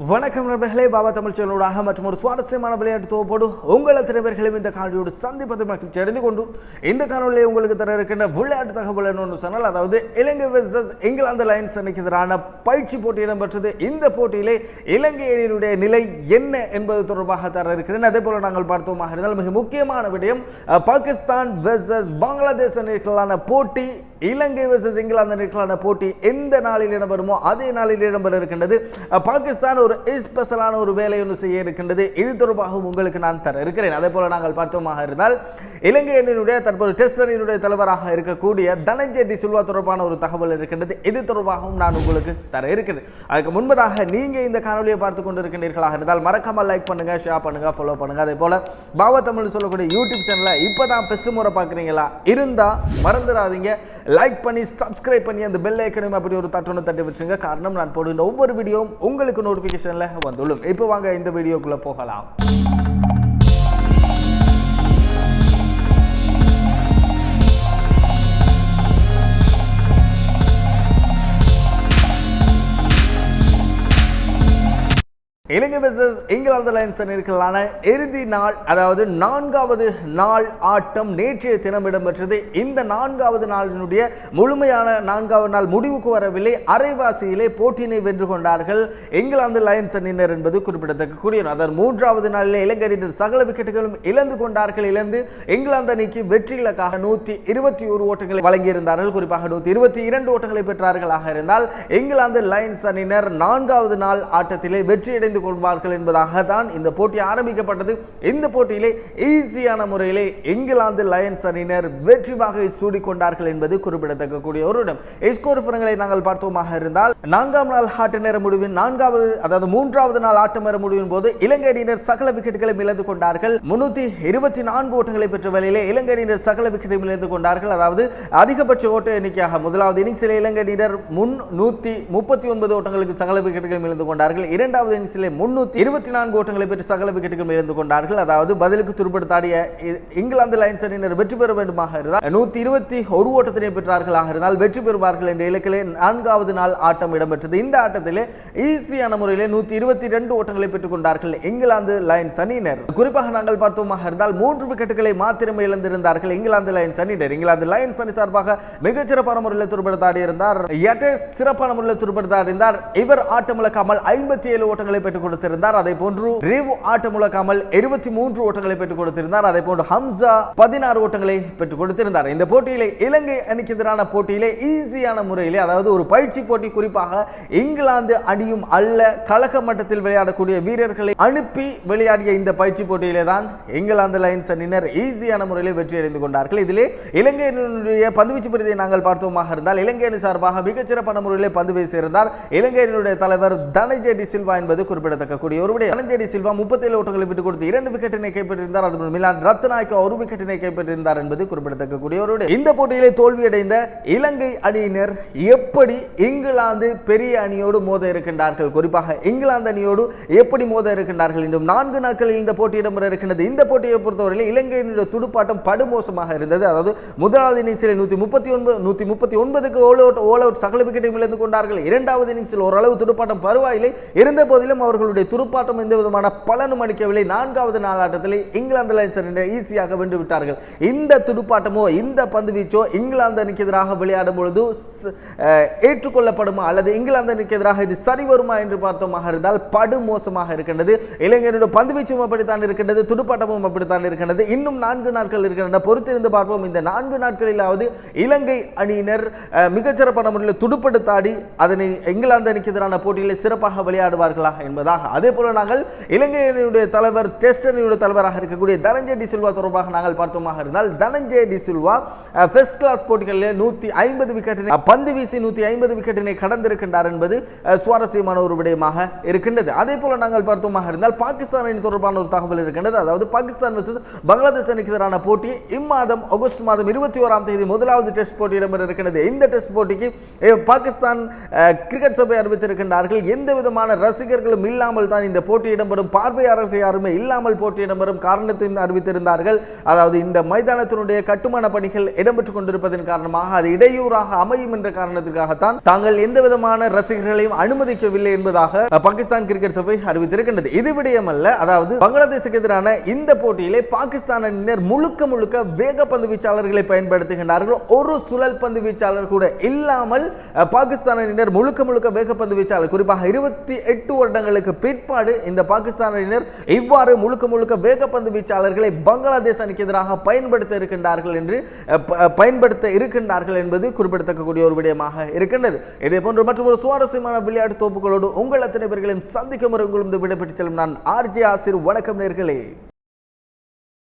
வணக்கம் நண்பர்களே பாபா தமிழ் சேனலோடாக மற்றும் ஒரு சுவாரஸ்யமான விளையாட்டு தொகுப்போடு உங்கள் அத்தனை இந்த காணொலியோடு சந்திப்பது மகிழ்ச்சி அடைந்து கொண்டு இந்த காணொலியை உங்களுக்கு தர இருக்கின்ற விளையாட்டு தகவல் என்னன்னு சொன்னால் அதாவது இலங்கை வெர்சஸ் இங்கிலாந்து லைன்ஸ் அணிக்கு எதிரான பயிற்சி போட்டி இடம்பெற்றது. இந்த போட்டியிலே இலங்கை அணியினுடைய நிலை என்ன என்பது தொடர்பாக தர இருக்கிறேன் அதே போல நாங்கள் பார்த்தோமாக இருந்தால் மிக முக்கியமான விடயம் பாகிஸ்தான் வெர்சஸ் பங்களாதேஷ் அணிகளான போட்டி இலங்கை வர்சஸ் இங்கிலாந்து அணிகளான போட்டி எந்த நாளில் இடம்பெறுமோ அதே நாளில் இடம்பெற இருக்கின்றது. பாகிஸ்தான் ஒரு ஸ்பெஷலான ஒரு வேலை ஒன்று செய்ய இருக்கின்றது. இது தொடர்பாகவும் உங்களுக்கு நான் தர இருக்கிறேன். அதே போல நாங்கள் பார்த்தோமாக இருந்தால் இலங்கை அணியினுடைய தற்போது டெஸ்ட் அணியினுடைய தலைவராக இருக்கக்கூடிய தனஞ்சய் டி சில்வா தொடர்பான ஒரு தகவல் இருக்கின்றது. இது தொடர்பாகவும் நான் உங்களுக்கு தர இருக்கிறேன். அதுக்கு முன்பதாக நீங்க இந்த காணொலியை பார்த்து கொண்டு இருக்கின்றீர்களாக இருந்தால் மறக்காம லைக் பண்ணுங்க ஷேர் பண்ணுங்க ஃபாலோ பண்ணுங்க. அதே போல பாவ தமிழ் சொல்லக்கூடிய யூடியூப் சேனலை இப்பதான் ஃபர்ஸ்ட் முறை பார்க்குறீங்களா? இருந்தா மறந்துடாதீங்க. லைக் பண்ணி சப்ஸ்கிரைப் பண்ணி அந்த பெல் ஐக்கனும் அப்படி ஒரு தட்டணும் தட்டி வச்சுங்க காரணம் நான் போடுகிற ஒவ்வொரு வீடியோவும் உங்களுக்கு நோட்டிஃபிகேஷனில் வந்துள்ளோம். இப்போ வாங்க இந்த வீடியோக்குள்ளே போகலாம். இலங்கை வெர்சஸ் இங்கிலாந்து லைன்ஸ் அணிகளான இறுதி நாள் அதாவது நான்காவது நாள் ஆட்டம் நேற்றைய தினம் இடம்பெற்றது. இந்த நான்காவது நாளினுடைய முழுமையான நான்காவது நாள் முடிவுக்கு வரவில்லை. அரைவாசியிலே போட்டியினை வென்று கொண்டார்கள் இங்கிலாந்து லைன்ஸ் அணியினர் என்பது குறிப்பிடத்தக்க கூடிய அதன் மூன்றாவது நாளிலே இலங்கை அணியினர் சகல விக்கெட்டுகளும் இழந்து கொண்டார்கள். இழந்து இங்கிலாந்து அணிக்கு வெற்றி இலக்காக நூற்றி இருபத்தி ஒரு ஓட்டங்களை வழங்கியிருந்தார்கள். குறிப்பாக நூற்றி இருபத்தி இரண்டு ஓட்டங்களை பெற்றார்களாக இருந்தால் இங்கிலாந்து லைன்ஸ் அணியினர் நான்காவது நாள் ஆட்டத்திலே வெற்றியடைந்து கொள்வார்கள் என்பதாக தான் இந்த போட்டி ஆரம்பிக்கப்பட்டது. இந்த போட்டியிலே ஈஸியான முறையிலே இங்கிலாந்து லயன்ஸ் அணியினர் வெற்றி வாகை சூடிக்கொண்டார்கள் என்பது குறிப்பிடத்தக்க கூடிய ஒரு இடம். ஸ்கோர் விவரங்களை நாங்கள் பார்த்தோமாக இருந்தால் நான்காம் நாள் ஆட்ட நேர முடிவின் நான்காவது அதாவது மூன்றாவது நாள் ஆட்ட நேர முடிவின் போது இலங்கை அணியினர் சகல விக்கெட்டுகளை இழந்து கொண்டார்கள். முன்னூத்தி இருபத்தி நான்கு ஓட்டங்களை பெற்ற வேளையிலே இலங்கை அணியினர் சகல விக்கெட்டையும் இழந்து கொண்டார்கள். அதாவது அதிகபட்ச ஓட்ட எண்ணிக்கையாக முதலாவது இன்னிங்ஸில் இலங்கை அணியினர் முன் நூத்தி முப்பத்தி ஒன்பது ஓட்டங்களுக்கு சகல விக்கெட்டுகளும் இழந்து கொண்டார்கள். இரண்டாவது இன்னிங்ஸில் முன்னூத்தி இருபத்தி நான்கு ஓட்டங்களை பெற்று சகல விக்கெட்டுகள் இழந்து கொண்டார்கள். அதாவது பதிலுக்கு துருப்படுத்தாடிய இங்கிலாந்து லைன்ஸ் அணியினர் வெற்றி பெற வேண்டுமாக இருந்தால் நூற்றி இருபத்தி ஒரு ஓட்டத்தினை பெற்றார்களாக இருந்தால் வெற்றி பெறுவார்கள் என்ற இலக்கிலே நான்காவது நாள் ஆட்டம் இடம்பெற்றது. இந்த ஆட்டத்திலே ஈஸியான முறையிலே நூற்றி இருபத்தி ரெண்டு ஓட்டங்களை பெற்றுக் கொண்டார்கள் இங்கிலாந்து லைன்ஸ் அணியினர் குறிப்பாக நாங்கள் பார்த்தோமாக இருந்தால் மூன்று விக்கெட்டுகளை மாத்திரமே இழந்திருந்தார்கள் இங்கிலாந்து லைன்ஸ் அணியினர் இங்கிலாந்து லைன்ஸ் அணி சார்பாக மிகச்சிறப்பான முறையில் துருப்படுத்தாடி இருந்தார். யட்டேஸ் சிறப்பான முறையில் துருப்படுத்தாடி இருந்தார். இவர் ஆட்டமிழக்காமல் ஐம்பத்தி ஏழு ஓட்டங்களை பெற்றுக் கொடுத்திருந்தார். அதே போன்று ரேவு ரிவ் ஆட்டமிழக்காமல் இருபத்தி மூன்று ஓட்டங்களை பெற்றுக் கொடுத்திருந்தார். அதே போன்று ஹம்சா பதினாறு ஓட்டங்களை பெற்றுக் கொடுத்திருந்தார். இந்த போட்டியிலே இலங்கை அணிக்கு எதிரான போட்டியிலே ஈஸியான முறையிலே அதாவது ஒரு பயிற்சி போட்டி குறிப்பாக இங்கிலாந்து அணியும் அல்ல கழக மட்டத்தில் விளையாடக்கூடிய வீரர்களை அனுப்பி விளையாடிய இந்த பயிற்சி போட்டியிலே தான் இங்கிலாந்து லைன்ஸ் அணியினர் ஈஸியான முறையில் வெற்றி அடைந்து கொண்டார்கள். இதிலே இலங்கையினுடைய பந்துவீச்சு பிரிதை நாங்கள் பார்த்தோமாக இருந்தால் இலங்கை அணி சார்பாக மிகச்சிறப்பான முறையிலே பந்து வீசியிருந்தார். இலங்கையினுடைய தலைவர் தனஜே டி சில்வா என்பது குறிப்பிடத்தக்க கூடிய ஒரு விடயம் தனஞ்சய டி சில்வா முப்பத்தேழு ஓட்டங்களை விட்டுக் கொடுத்து இரண்டு விக்கெட்டினை கைப்பற்றியிருந்தார். அது மிலான் ரத்நாயக்க ஒரு விக்கெட்டினை கைப்பற்றியிருந்தார் என்பது குறிப்பிடத்தக்க கூடிய ஒரு விடயம் இந்த போட்டியிலே தோல்வியடைந்த இலங்கை அணியினர் எப்படி இங்கிலாந்து பெரிய அணியோடு மோத இருக்கின்றார்கள்? குறிப்பாக இங்கிலாந்து அணியோடு எப்படி மோத இருக்கின்றார்கள்? இன்னும் நான்கு நாட்களில் இந்த போட்டி இடம்பெற இருக்கின்றது. இந்த போட்டியை பொறுத்தவரையில் இலங்கையினுடைய துடுப்பாட்டம் படுமோசமாக இருந்தது. அதாவது முதலாவது இன்னிங்ஸில் நூற்றி முப்பத்தி ஒன்பது நூற்றி முப்பத்தி ஒன்பதுக்கு ஓல் அவுட் ஓல் அவுட் சகல விக்கெட்டையும் இழந்து கொண்டார்கள். இரண்டாவது இன்னிங்ஸில் ஓரளவு துடுப்பாட்டம் பரவாயில்லை இருந்த போதிலும் அவர் அவர்களுடைய துடுப்பாட்டம் எந்த விதமான பலனும் அளிக்கவில்லை. நான்காவது நாளாட்டத்தில் இங்கிலாந்து லைன்ஸ் அணியினர் ஈஸியாக வென்று விட்டார்கள். இந்த துடுப்பாட்டமோ இந்த பந்து வீச்சோ இங்கிலாந்து அணிக்கு எதிராக விளையாடும் பொழுது ஏற்றுக்கொள்ளப்படுமா? அல்லது இங்கிலாந்து அணிக்கு எதிராக இது சரி வருமா என்று பார்த்தோமாக இருந்தால் படு மோசமாக இருக்கின்றது. இளைஞருடைய பந்து வீச்சும் அப்படித்தான் இருக்கின்றது துடுப்பாட்டமும் அப்படித்தான் இருக்கின்றது. இன்னும் நான்கு நாட்கள் இருக்கின்றன. பொறுத்திருந்து பார்ப்போம். இந்த நான்கு நாட்களிலாவது இலங்கை அணியினர் மிகச்சிறப்பான முறையில் துடுப்படுத்தாடி அதனை இங்கிலாந்து அணிக்கு எதிரான போட்டியில் சிறப்பாக விளையாடுவார்களா என்பது என்பதாக அதே போல நாங்கள் இலங்கையினுடைய தலைவர் டெஸ்ட் தலைவராக இருக்கக்கூடிய தனஞ்சய டி சில்வா தொடர்பாக நாங்கள் பார்த்தோமாக இருந்தால் தனஞ்சய டி சில்வா ஃபர்ஸ்ட் கிளாஸ் போட்டிகளில் நூற்றி ஐம்பது விக்கெட்டினை பந்து வீசி நூற்றி ஐம்பது விக்கெட்டினை கடந்திருக்கின்றார் என்பது சுவாரஸ்யமான ஒரு விடயமாக இருக்கின்றது. அதே போல நாங்கள் பார்த்தோமாக இருந்தால் பாகிஸ்தான் அணி தொடர்பான ஒரு தகவல் இருக்கின்றது. அதாவது பாகிஸ்தான் வர்சஸ் பங்களாதேஷ் அணிக்கு எதிரான போட்டி இம்மாதம் ஆகஸ்ட் மாதம் இருபத்தி ஓராம் தேதி முதலாவது டெஸ்ட் போட்டி இடம்பெற இருக்கிறது இந்த டெஸ்ட் போட்டிக்கு பாகிஸ்தான் கிரிக்கெட் சபை அறிவித்திருக்கின்றார்கள். எந்த விதமான ரசிகர்களும் இல்லாமல் தான் இந்த போட்டி இடம்பெறும். பார்வையாளர்கள் யாருமே இல்லாமல் போட்டி இடம்பெறும் காரணத்தை அறிவித்திருந்தார்கள். அதாவது இந்த மைதானத்தினுடைய கட்டுமான பணிகள் இடம்பெற்றுக் கொண்டிருப்பதன் காரணமாக அது இடையூறாக அமையும் என்ற காரணத்திற்காகத்தான் தாங்கள் எந்த விதமான ரசிகர்களையும் அனுமதிக்கவில்லை என்பதாக பாகிஸ்தான் கிரிக்கெட் சபை அறிவித்திருக்கின்றது. இது விடயமல்ல அதாவது பங்களாதேசுக்கு எதிரான இந்த போட்டியிலே பாகிஸ்தான் அணியினர் முழுக்க முழுக்க பந்து வீச்சாளர்களை பயன்படுத்துகின்றார்கள். ஒரு சுழல் பந்து வீச்சாளர் கூட இல்லாமல் அஹ், பாகிஸ்தான் அணியினர் முழுக்க முழுக்க வேகப்பந்து வீச்சாளர். குறிப்பாக இருபத்தி எட்டு வருடங்களுக்கு பிற்பாடு இந்த பாகிஸ்தான் இவ்வாறு முழுக்க முழுக்க வேகப்பந்து வீச்சாளர்களை பங்களாதேஷ் அணிக்கு எதிராக பயன்படுத்த இருக்கின்றார்கள் என்று பயன்படுத்த இருக்கின்றார்கள் என்பது குறிப்பிடத்தக்கக்கூடிய ஒரு விடயமாக இருக்கின்றது. இதே போன்று மற்றும் ஒரு சுவாரஸ்யமான விளையாட்டு தோப்புகளோடு உங்கள் அத்தனை பேர்களையும் சந்திக்கும் வரை உங்களும் இந்த விடைபெற்று செல்லும் நான் ஆர்ஜே ஆசிர். வணக்கம் நேர்களே.